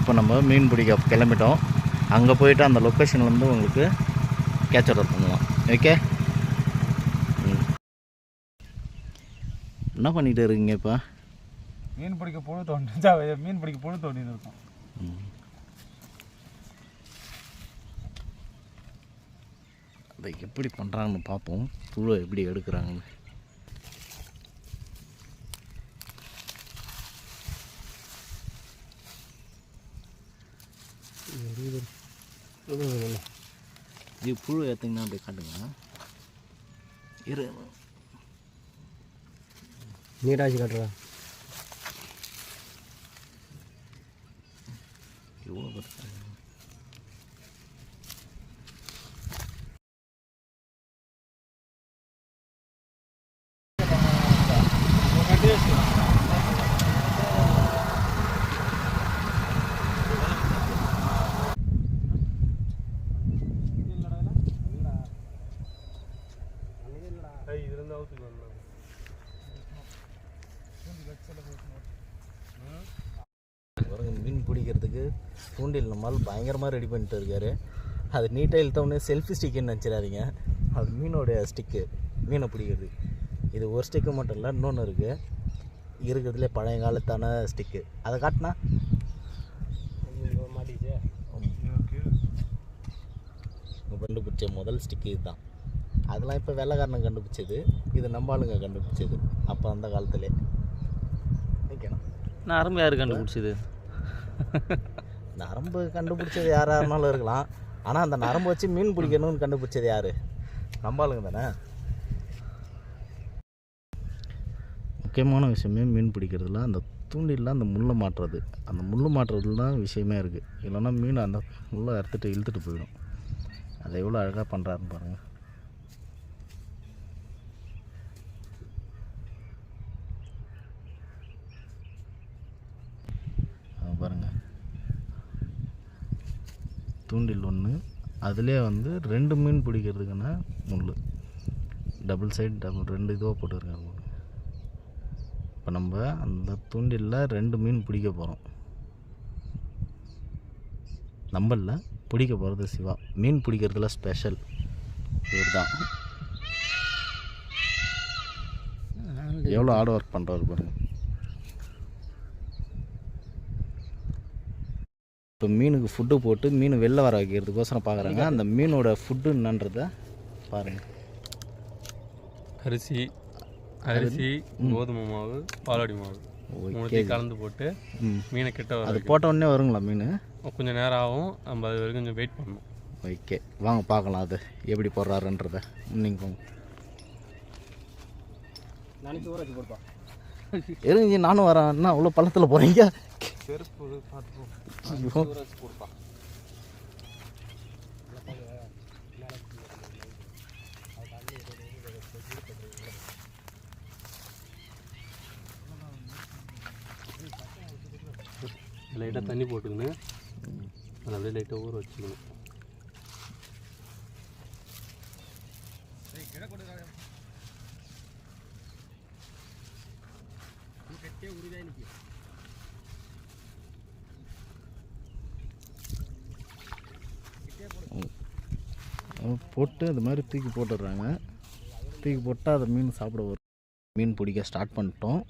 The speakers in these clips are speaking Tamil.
இப்போ நம்ம மீன் பிடிக்க கிளம்பிட்டோம். அங்கே போயிட்டு அந்த லொக்கேஷன்லேருந்து உங்களுக்கு கேட்சர் பண்ணலாம். ஓகே ம். என்ன பண்ணிட்டு இருக்கீங்க இப்போ? மீன் பிடிக்க புழு தோண்டி மீன் பிடிக்க புழு தோண்டின்னு இருக்கும். அதை எப்படி பண்ணுறாங்கன்னு பார்ப்போம். புழு எப்படி எடுக்கிறாங்கன்னு. இது புழு ஏற்றிங்கன்னா அப்படியே காட்டுங்க இரு நீட்டாச்சு கட்டுறா எவ்வளோ பெருசா இருக்கு. பாருங்க மீன் தூண்டில் நம்மால் பயங்கரமாக ரெடி பண்ணிட்டு இருக்காரு. அது நீட்டாக இழுத்தவொடனே செல்ஃபி ஸ்டிக்குன்னு நினச்சிடாதீங்க. அது மீனோடைய ஸ்டிக்கு மீனை பிடிக்கிறது. இது ஒரு ஸ்டிக்கு மட்டும் இல்லை இன்னொன்று இருக்குது இருக்கிறதுலே பழைய காலத்தான ஸ்டிக்கு அதை காட்டினா? கண்டுபிடிச்ச முதல் ஸ்டிக்கு இதுதான். அதெல்லாம் இப்போ வெள்ளைக்காரனை கண்டுபிடிச்சது. இது நம்ம ஆளுங்க கண்டுபிடிச்சது. அப்போ அந்த காலத்திலே. ஓகேண்ணா? நான் யார் கண்டுபிடிச்சது? நரம்பு கண்டுபிடிச்சது யாராக இருந்தாலும் இருக்கலாம். ஆனால் அந்த நரம்பு வச்சு மீன் பிடிக்கணும்னு கண்டுபிடிச்சது யார்? நம்பாளுங்க தானே? முக்கியமான விஷயமே மீன் பிடிக்கிறதுல அந்த தூண்டிலில் அந்த முள்ளை மாட்டுறது. அந்த முள் மாட்டுறதுல தான் விஷயமே இருக்குது இல்லைன்னா மீன் அந்த முள்ளை அறுத்துட்டு இழுத்துட்டு போயிடும். அதை எவ்வளோ அழகாக பண்ணுறாருன்னு பாருங்கள் அங்க பாருங்க தூண்டில் ஒன்று அதிலே வந்து ரெண்டு மீன் பிடிக்கிறதுக்கான முள் டபுள் சைடு டபுள் ரெண்டு இதுவாக போட்டுருக்காங்க. இப்போ நம்ம அந்த தூண்டிலில் ரெண்டு மீன் பிடிக்க போகிறோம் நம்மளில் பிடிக்க போகிறது சிவா. மீன் பிடிக்கிறதுல ஸ்பெஷல் இவர் தான் எவ்வளோ ஹார்ட் ஒர்க் பண்ணுறாரு பாருங்கள் இப்போ மீனுக்கு ஃபுட்டு போட்டு மீன் வெளில வர வைக்கிறதுக்கோசரம் பார்க்குறாங்க. அந்த மீனோட ஃபுட்டு என்னன்றதை பாருங்கள் அரிசி அரிசி கோதுமை மாவு பாலாடி மாவு மூணுத்தையும் கலந்து போட்டு மீனை கிட்ட வர அது போட்ட உடனே வருங்களா மீன். கொஞ்சம் நேரம் ஆகும். நம்ம அது வரைக்கும் கொஞ்சம் வெயிட் பண்ணணும். ஓகே. வாங்க பார்க்கலாம் அது எப்படி போடுறாருன்றத. நீங்கள் இருங்க நானும் வரேன். என்ன அவ்வளோ பள்ளத்தில் போகிறீங்க ஐயோ லைட்டாக தண்ணி போட்டுக்கின்னு. அதை அப்படியே லைட்டாக ஊற வச்சுக்கணும். போட்டு அது மாதிரி தூக்கி போட்டுடுறாங்க. தூக்கி போட்டால் அதை மீன் சாப்பிட வரும். மீன் பிடிக்க ஸ்டார்ட் பண்ணிட்டோம்.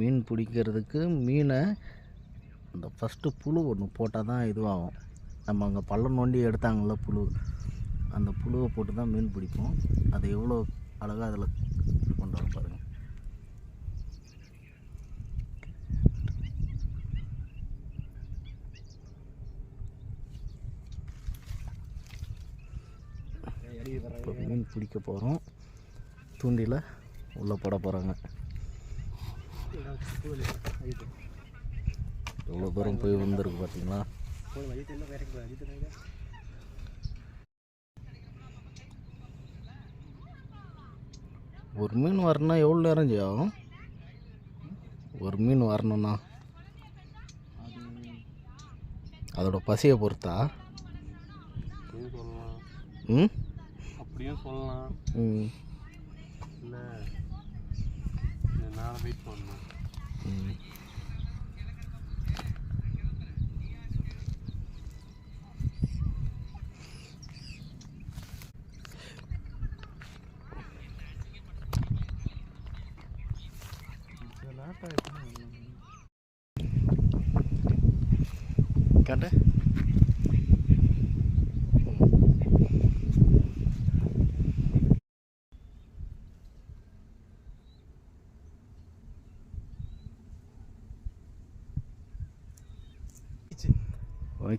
மீன் பிடிக்கிறதுக்கு மீனை அந்த ஃபஸ்ட்டு புழு ஒன்று போட்டால் தான் இதுவாகும். நம்ம அங்கே பள்ளம் நோண்டி எடுத்தாங்கள்ல புழு. அந்த புழுவை போட்டு தான் மீன் பிடிப்போம். அது எவ்வளோ அழகாக அதில் கொண்டு வர பாருங்கள் இப்போ மீன் பிடிக்க போகிறோம் தூண்டியில் உள்ளே போட போகிறாங்க எவ்வளோ தூரம் போய் வந்திருக்கு பார்த்தீங்களா? ஒரு மீன் வரணும்னா எவ்வளோ நேரம் ஆகும்? ஒரு மீன் வரணும்னா? அதோட பசியை பொறுத்தா? ம்? அப்படியும் சொல்லலாம். இல்லை நாளை வெயிட் பண்ணணும் Got?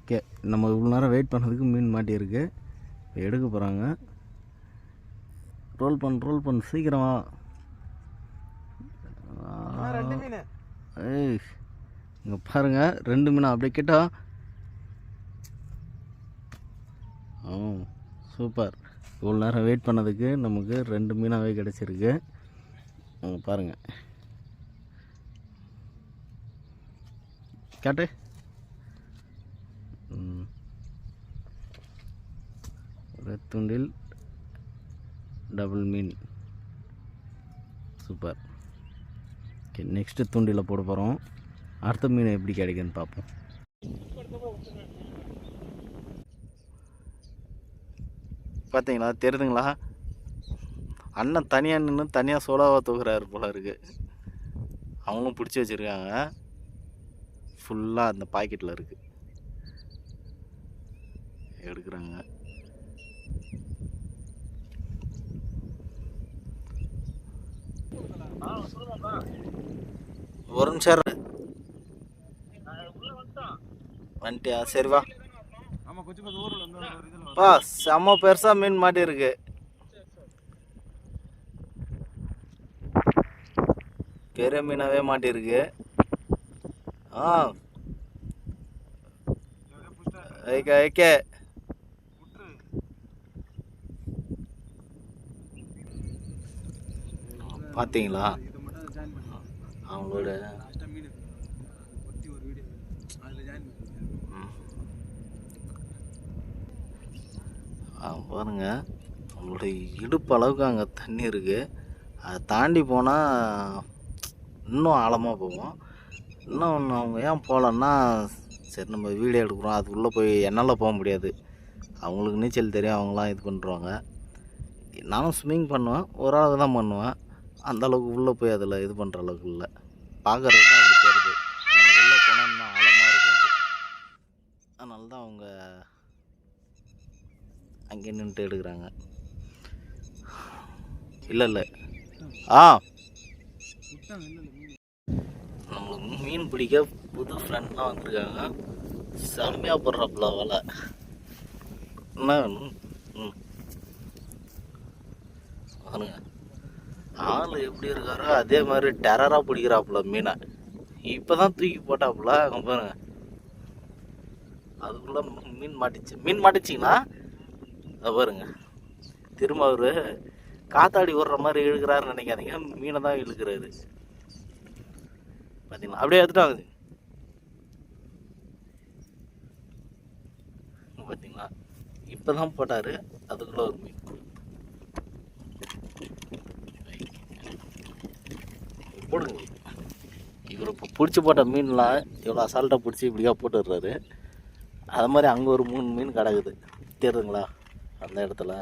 ஓகே நம்ம இவ்வளோ நேரம் வெயிட் பண்ணதுக்கு மீன் மாட்டியிருக்கு எடுக்க போகிறாங்க ரோல் பண்ணு ரோல் பண்ணு. சீக்கிரமா. ஏய் இங்கே பாருங்கள் ரெண்டு மீன்? அப்படியே கிட்ட. ஓ சூப்பர். இவ்வளோ நேரம் வெயிட் பண்ணதுக்கு நமக்கு ரெண்டு மீனாகவே கிடச்சிருக்கு. பாருங்கள் காட்டு? ஒரு டபுள் மீன். சூப்பர். ஓகே நெக்ஸ்ட்டு தூண்டில் போட போகிறோம் அடுத்த மீன் எப்படி கிடைக்குன்னு பார்ப்போம். பார்த்தீங்களா தெரியுதுங்களா? அண்ணன் தனியாக நின்று தனியாக சோலாவாக தூக்குறாரு போல இருக்குது அவங்களும் பிடிச்சி வச்சுருக்காங்க. ஃபுல்லாக அந்த பாக்கெட்டில் இருக்குது எடுக்கிறாங்க. ஒரு நிமிஷம் வந்துட்டியா? சரி வா. பா செம்ம பெருசா மீன் மாட்டி இருக்கு பெரிய மீனாவே மாட்டியிருக்கு. ஆ. ஐக்கே ஐக்க பார்த்தீங்களா இது மட்டும் ஜாயின் பண்ணுவோம் அவங்களோட லாஸ்ட்டாக மீன் ஒட்டி ஒரு வீடியோ அதில் ஜாயின் பார்த்தீங்களா அவங்களோட பாருங்க. அவங்களோட இடுப்பு அளவுக்கு அங்கே தண்ணி இருக்குது அதை தாண்டி போனால் இன்னும் ஆழமாக போவோம் இன்னும் ஒன்று அவங்க ஏன் போகலன்னா சரி நம்ம வீடியோ எடுக்கிறோம். அதுக்குள்ளே போய் என்னால் போக முடியாது. அவங்களுக்கு நீச்சல் தெரியும். அவங்களாம் இது பண்ணுறாங்க நானும் ஸ்விம்மிங் பண்ணுவேன். ஓரளவுக்கு தான் பண்ணுவேன். அந்த அளவுக்கு உள்ளே போய் அதில் இது பண்ணுற அளவுக்கு இல்லை. பார்க்குறது தான் அப்படி தெரியுது. ஆனால் உள்ளே போனால் இன்னும் ஆழமாக இருக்கும் அது. அதனால தான் அவங்க அங்கே நின்றுட்டு எடுக்கிறாங்க. இல்லை இல்லை. ஆ. நம்மளுக்கு மீன் பிடிக்க புது ஃப்ரெண்ட்லாம் வந்திருக்காங்க. செம்மையாக போடுறாப்புல வலை என்ன வேணும்? ம். பாருங்க. ஆள் எப்படி இருக்காரோ அதே மாதிரி டெரராக பிடிக்கிறாப்புல மீனை. இப்போ தான் தூக்கி போட்டாப்புல அங்கே பாருங்க. அதுக்குள்ளே மீன் மாட்டிச்சு. மீன் மாட்டிச்சிங்கன்னா அதை பாருங்க. திரும்ப அவர் காத்தாடி விடுற மாதிரி இழுக்கிறாருன்னு நினைக்காதீங்க. மீனை தான் இழுக்கிறாரு. பார்த்தீங்களா அப்படியே எடுத்துட்டாங்க பார்த்தீங்களா இப்போ தான் போட்டார். அதுக்குள்ளே ஒரு மீன். போடுங்க இவர் இப்போ பிடிச்சி போட்ட மீன்லாம் இவ்வளோ அசால்ட்டாக பிடிச்சி இப்படியா போட்டுடுறாரு. அது மாதிரி அங்கே ஒரு மூணு மீன் கிடக்குது. தெரியுதுங்களா? அந்த இடத்துல.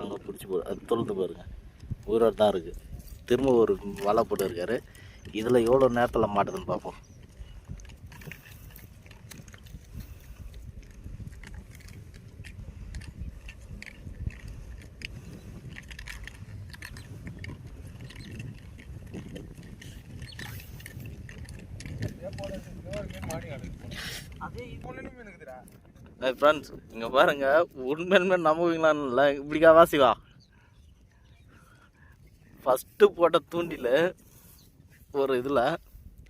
அங்கே பிடிச்சி போ அது தொழுந்து பாருங்க. உயிரோடு தான் இருக்குது திரும்ப ஒரு வலை போட்டு இருக்காரு இதில் எவ்வளோ நேரத்தில் மாட்டுதுன்னு பார்ப்போம் அதே இப்போ மீன் இருக்குதுடா ஃப்ரெண்ட்ஸ் இங்கே பாருங்கள் உண்மையுமே நம்புவீங்களான்னு இல்லை. இப்படிக்கா வாசிவா ஃபஸ்ட்டு போட்ட தூண்டில் ஒரு இதில்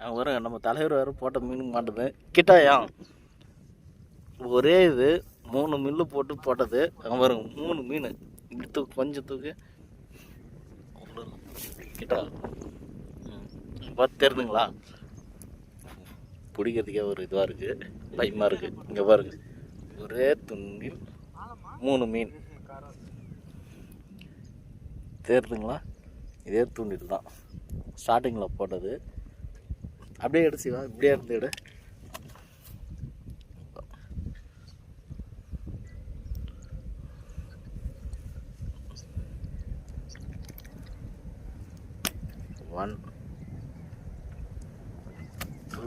வருங்க பாருங்க நம்ம தலைவர் வேறு போட்ட மீன் மாட்டுது. கிட்டாயா? ஒரே இது மூணு மில்லு போட்டு போட்டது. அங்கே வருங்க மூணு மீன். இப்படி தூக்கு கொஞ்சம் தூக்கு. கிட்டா? பார்த்து தெரியுதுங்களா பிடிக்கிறதுக்கே ஒரு இதுவாக இருக்குது பயமாக இருக்குது இங்கே பாருங்கள் ஒரே துண்டில் மூணு மீன். தேர்துங்களா இதே தூண்டில் தான். ஸ்டார்டிங்கில் போட்டது. அப்படியே எடுத்துவா இப்படியே இருந்து எடு. ஒன் டூ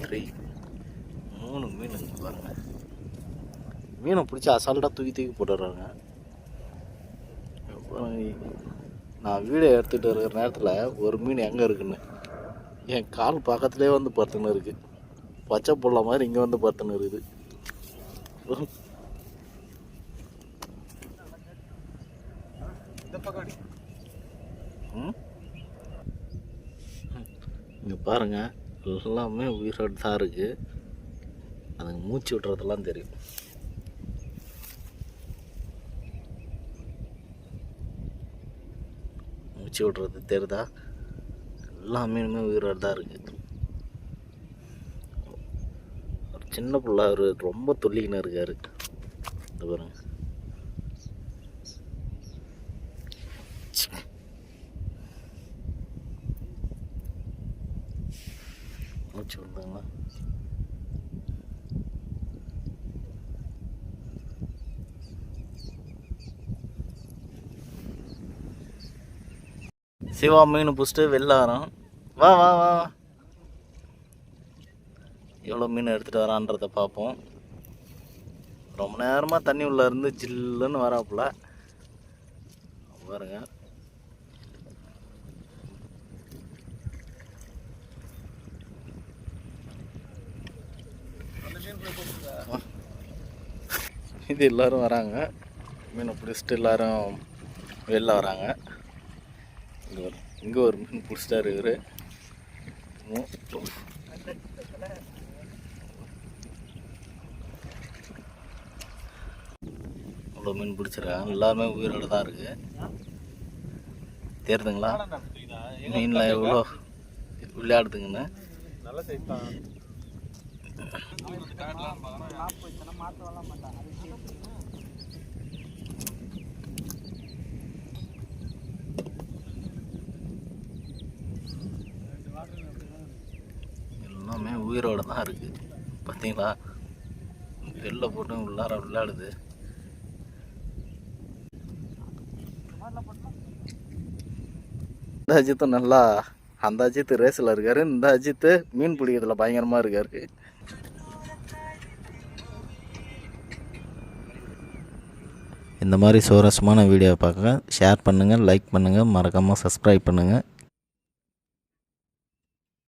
த்ரீ மூணு மீன் இருக்கு பாருங்க மீனை பிடிச்சி அசால்ட்டாக தூக்கி தூக்கி போட்டுடுறாங்க. அப்புறம் நான் வீடியோ எடுத்துகிட்டு இருக்கிற நேரத்தில் ஒரு மீன் எங்கே இருக்குன்னு. என் கால் பக்கத்துலேயே வந்து படுத்துன்னு இருக்குது பச்சை புள்ள மாதிரி இங்கே வந்து படுத்துன்னு இருக்குது. இங்கே பாருங்கள் எல்லாமே உயிரோடு தான் இருக்குது அதுக்கு மூச்சு விட்றதெல்லாம் தெரியும். மூச்சு விட்றது தெரிதா? எல்லா மீனுமே உயிரோடு தான் இருக்குது ஒரு சின்ன பிள்ளை அவர் ரொம்ப துள்ளிக்கின்னு இருக்காரு. இந்த பாருங்க. மூச்சு விடுங்களா சிவா மீன் பிடிச்சிட்டு வெளில வா வா வா வா. எவ்வளோ மீன் எடுத்துகிட்டு வரான்றதை பார்ப்போம். ரொம்ப நேரமாக தண்ணி உள்ளே இருந்து ஜில்லுன்னு வராப்புல. பாருங்க. இது எல்லோரும் வராங்க. மீனை பிடிச்சிட்டு எல்லோரும் வெளில வராங்க. இங்கே ஒரு இங்கே ஒரு மீன் பிடிச்சிட்டாரு இவர். அவ்வளோ மீன் பிடிச்சிருக்காங்க எல்லாருமே உயிரோடு தான் இருக்குது தெரியுதுங்களா மீனில் எவ்வளோ? விளையாடுதுங்கன்னு நல்ல சைஸ் தான். எல்லாமே உயிரோடு தான் இருக்குது பார்த்தீங்களா வெளில போட்டு உள்ளார விளையாடுது. இந்த அஜித்தும் நல்லா அந்த அஜித் ரேஸில் இருக்காரு. இந்த அஜித்து மீன் பிடிக்கிறதுல பயங்கரமாக இருக்காரு. இந்த மாதிரி சுவாரஸ்யமான வீடியோ பார்க்க ஷேர் பண்ணுங்கள் லைக் பண்ணுங்கள் மறக்காமல் சப்ஸ்கிரைப் பண்ணுங்கள்